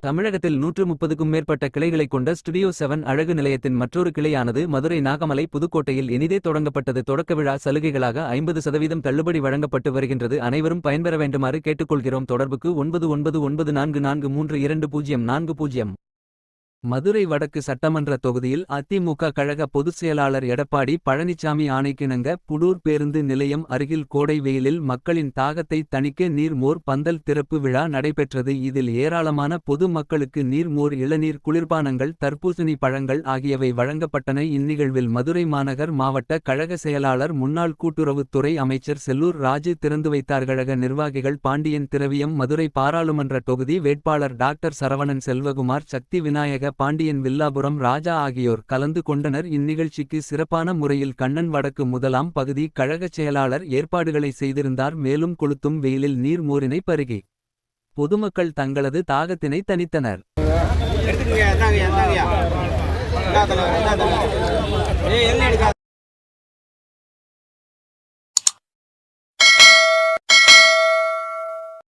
தமிழகத்தில் நூற்று முப்பதுக்கும் மேற்பட்ட கிளைகளைக் கொண்ட ஸ்டுடியோ செவன் அழகு நிலையத்தின் மற்றொரு கிளையானது மதுரை நாகமலை புதுக்கோட்டையில் இனிதே தொடங்கப்பட்டது. தொடக்க விழா சலுகைகளாக ஐம்பது சதவீதம் தள்ளுபடி வழங்கப்பட்டு வருகின்றது. அனைவரும் பயன்பெற வேண்டுமாறு கேட்டுக்கொள்கிறோம். தொடர்புக்கு ஒன்பது ஒன்பது ஒன்பது நான்கு நான்கு மூன்று இரண்டு பூஜ்ஜியம் நான்கு பூஜ்ஜியம் மதுரை வடக்கு சட்டமன்ற தொகுதியில் அதிமுக கழக பொதுச் செயலாளர் எடப்பாடி பழனிசாமி ஆணைக்கிணங்க புடூர் பேருந்து நிலையம் அருகில் கோடை வெயிலில் மக்களின் தாகத்தை தணிக்க நீர்மோர் பந்தல் திறப்பு விழா நடைபெற்றது. இதில் ஏராளமான பொது மக்களுக்கு நீர்மோர் இளநீர் குளிர்பானங்கள் தர்பூசணி பழங்கள் ஆகியவை வழங்கப்பட்டன. இந்நிகழ்வில் மதுரை மாநகர் மாவட்ட கழக செயலாளர் முன்னாள் கூட்டுறவுத்துறை அமைச்சர் செல்லூர் ராஜு திறந்து வைத்தார். கழக நிர்வாகிகள் பாண்டியன் திரவியம் மதுரை பாராளுமன்ற தொகுதி வேட்பாளர் டாக்டர் சரவணன் செல்வகுமார் சக்தி விநாயக பாண்டியன் வில்லாபுரம் ராஜா ஆகியோர் கலந்து கொண்டனர். இந்நிகழ்ச்சிக்கு சிறப்பான முறையில் கண்ணன் வடக்கு முதலாம் பகுதி கழகச் செயலாளர் ஏற்பாடுகளை செய்திருந்தார். மேலும் கொளுத்தும் வெயிலில் நீர் மோரினை பருகி. பொதுமக்கள் தங்களது தாகத்தினை தணித்தனர். எடுத்துக்கங்க